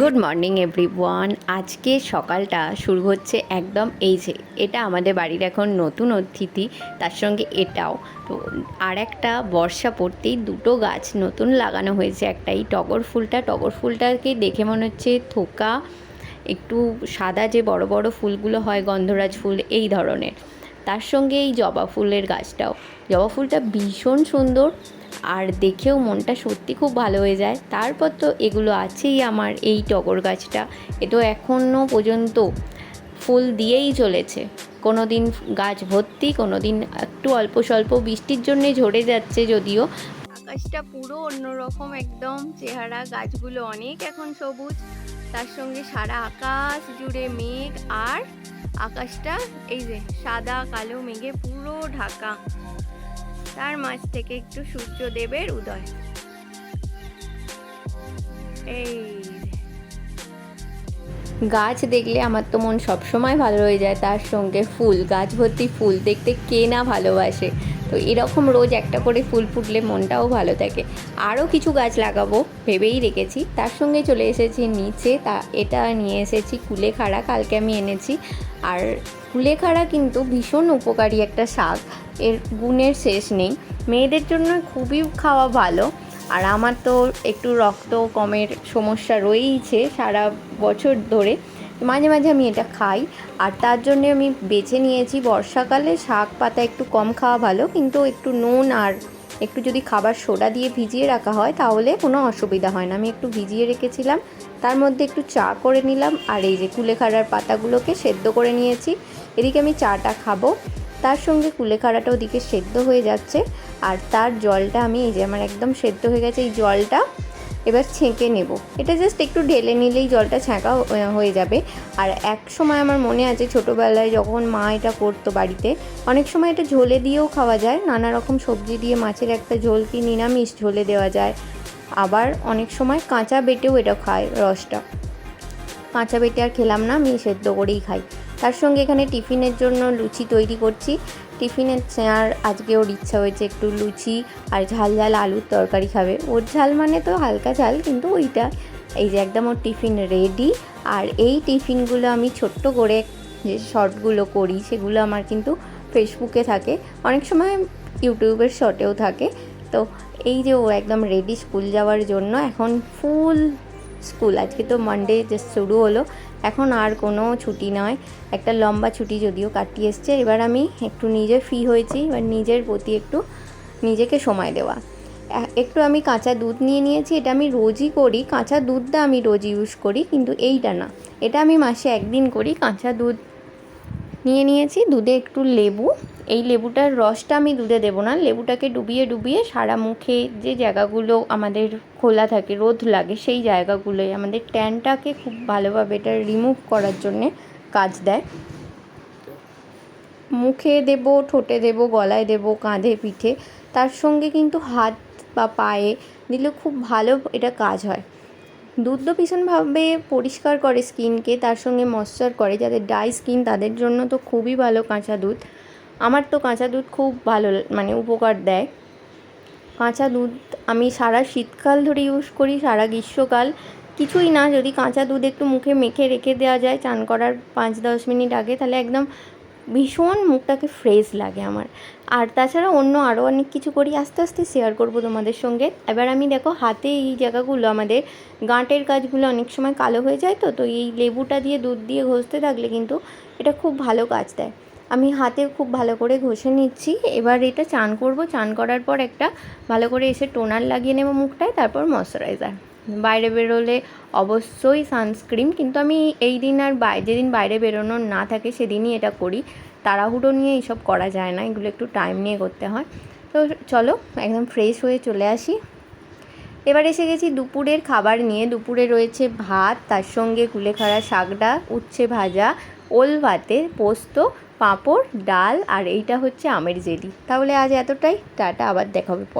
Good morning everyone আজকে সকালটা শুরু হচ্ছে একদম এই যে, এটা আমাদের বাড়ির এখন নতুন অতিথি, তার সঙ্গে এটাও। তো আর একটা বর্ষা পড়তেই দুটো গাছ নতুন লাগানো হয়েছে একটা এই টগর ফুলটা। টগর ফুলটাকে দেখে মনে হচ্ছে থোকা, একটু সাদা যে বড় বড় ফুলগুলো হয়, গন্ধরাজ ফুল, এই ধরনের। তার সঙ্গে এই জবা ফুলের গাছটাও। জবা ফুলটা ভীষণ সুন্দর আর দেখেও মনটা সত্যি খুব ভালো হয়ে যায়। তারপর তো এগুলো আছেই আমার এই টগর গাছটা। এ তো এখনও পর্যন্ত ফুল দিয়েই চলেছে। কোনো দিন গাছ ভর্তি কোনো দিন একটু অল্প স্বল্প বৃষ্টির জন্যে ঝরে যাচ্ছে যদিও। আকাশটা পুরো অন্যরকম একদম, চেহারা, গাছগুলো অনেক এখন সবুজ। তার সঙ্গে সারা আকাশ জুড়ে মেঘ আর আকাশটা এই যে সাদা, কালো মেঘে পুরো ঢাকা। তার মাঝ থেকে একটু সূর্যদেবের উদয় এই। গাছ দেখলে আমার তো মন সবসময় ভালো হয়ে যায়, তার সঙ্গে ফুল, গাছ ভর্তি ফুল দেখতে কে না ভালোবাসে। তো এরকম রোজ একটা করে ফুল ফুটলে মনটাও ভালো থাকে। আরও কিছু গাছ লাগাবো ভেবেই রেখেছি। তার সঙ্গে চলে এসেছি নিচে, তা এটা নিয়ে এসেছি কুলেখাড়া, কালকে আমি এনেছি। আর কুলেখাড়া কিন্তু ভীষণ উপকারী একটা শাক, এর গুণের শেষ নেই। মেয়েদের জন্য খুবই খাওয়া ভালো। আর আমার তো একটু রক্ত কমের সমস্যা রয়েইছে সারা বছর ধরে। মাঝে মাঝে আমি এটা খাই। আর তার জন্য আমি বেছে নিয়েছি বর্ষাকালে শাক পাতা একটু কম খাওয়া ভালো, কিন্তু একটু নুন আর একটু যদি খাবার সোডা দিয়ে ভিজিয়ে রাখা হয় তাহলে কোনো অসুবিধা হয় না। আমি একটু ভিজিয়ে রেখেছিলাম, তার মধ্যে একটু চা করে নিলাম আর এই যে কুলেখাড়ার পাতাগুলোকে সেদ্ধ করে নিয়েছি। এদিকে আমি চাটা খাব, তার সঙ্গে কুলেখাড়াটা ওদিকে সেদ্ধ হয়ে যাচ্ছে। আর তার জলটা আমি এই যে আমার একদম সেদ্ধ হয়ে গেছে, এই জলটা এবার ছেঁকে নেব। এটা জাস্ট একটু ঢেলে নিলেই জলটা ছ্যাঁকা হয়ে যাবে। আর এক সময় আমার মনে আছে ছোটোবেলায় যখন মা এটা করতো বাড়িতে, অনেক সময় এটা ঝোলে দিয়েও খাওয়া যায়, নানা রকম সবজি দিয়ে মাছের একটা ঝোল কি নিরামিষ ঝোলে দেওয়া যায়। আবার অনেক সময় কাঁচা বেটেও এটা খায় রসটা। কাঁচা বেটে আর খেলাম না, আমি সেদ্ধ করেই খাই। তার সঙ্গে এখানে টিফিনের জন্য লুচি তৈরি করছি। টিফিনের আর আজকে ওর ইচ্ছা হয়েছে একটু লুচি আর ঝাল ঝাল আলুর তরকারি খাবে। ওর ঝাল মানে তো হালকা ঝাল, কিন্তু ওইটা। এই যে একদম ওর টিফিন রেডি আর এই টিফিনগুলো আমি ছোট্ট করে যে শর্টগুলো করি, সেগুলো আমার কিন্তু ফেসবুকে থাকে। অনেক সময় ইউটিউবের শর্টেও থাকে। তো এই যে ও একদম রেডি স্কুল যাওয়ার জন্য, এখন ফুল স্কুল। আজকে তো মানডে যে শুরু হলো। এখন আর কোনো ছুটি নয়। একটা লম্বা ছুটি যদিও কাটিয়ে এসছে। এবার আমি একটু নিজে ফ্রি হয়েছি। এবার নিজের প্রতি একটু নিজেকে সময় দেওয়া। একটু আমি কাঁচা দুধ নিয়ে নিয়েছি। এটা আমি রোজই করি। কাঁচা দুধটা আমি রোজ ইউজ করি, কিন্তু এইটা না। এটা আমি মাসে একদিন করি। কাঁচা দুধ নিয়ে নিয়েছি। দুধে একটু লেবু এই লেবুটার রসটা আমি দুধে দেবো না। লেবুটাকে ডুবিয়ে ডুবিয়ে সারা মুখে যে জায়গাগুলো আমাদের খোলা থাকে, রোদ লাগে, সেই জায়গাগুলোয় আমাদের ট্যানটাকে খুব ভালোভাবে এটা রিমুভ করার জন্যে কাজ দেয়। মুখে দেব, ঠোঁটে দেব, গলায় দেব, কাঁধে, পিঠে, তার সঙ্গে কিন্তু হাত বা পায়ে দিলে খুব ভালো এটা কাজ হয়। দুধ তো ভীষণভাবে পরিষ্কার করে স্কিনকে তার সঙ্গে ময়শ্চার করে, যাদের ড্রাই স্কিন তাদের জন্য তো খুবই ভালো কাঁচা দুধ। আমার তো কাঁচা দুধ খুব ভালো মানে উপকার দেয়। কাঁচা দুধ আমি সারা শীতকাল ধরে ইউজ করি, সারা গ্রীষ্মকাল। কিছুই না, যদি কাঁচা দুধ একটু মুখে মেখে রেখে দেওয়া যায়, চান করার পাঁচ দশ মিনিট আগে, তাহলে একদম ভীষণ মুখটাকে ফ্রেশ লাগে আমার। আর তাছাড়া অন্য আরও অনেক কিছু করি, আস্তে আস্তে শেয়ার করব তোমাদের সঙ্গে। এবার আমি দেখো, হাতে এই জায়গাগুলো, আমাদের গাঁটের কাজগুলো অনেক সময় কালো হয়ে যায় তো তো এই লেবুটা দিয়ে, দুধ দিয়ে ঘষতে থাকলে কিন্তু এটা খুব ভালো কাজ দেয়। আমি হাতে খুব ভালো করে ঘষে নিচ্ছি। এবার এটা চান করব। চান করার পর একটা ভালো করে এসে টোনার লাগিয়ে নেব মুখটায়, তারপর ময়শ্চারাইজার। বাইরে বেরোলে অবশ্যই সানস্ক্রিন, কিন্তু আমি এই দিন আর বাই, যেদিন বাইরে বেরোনোর না থাকে সেদিনই এটা করি। তাড়াহুড়ো নিয়ে এইসব করা যায় না, এগুলো একটু টাইম নিয়ে করতে হয়। তো চলো, একদম ফ্রেশ হয়ে চলে আসি। এবার এসে গেছি দুপুরের খাবার নিয়ে। দুপুরে রয়েছে ভাত, তার সঙ্গে কুলেখাড়া শাকডা, উচ্ছে ভাজা, ওল ভাতে পোস্ত, পাঁপড়, ডাল, আর এইটা হচ্ছে আমের জেলি। তাহলে আজ এতটাই। টাটা, আবার দেখা হবে পরে।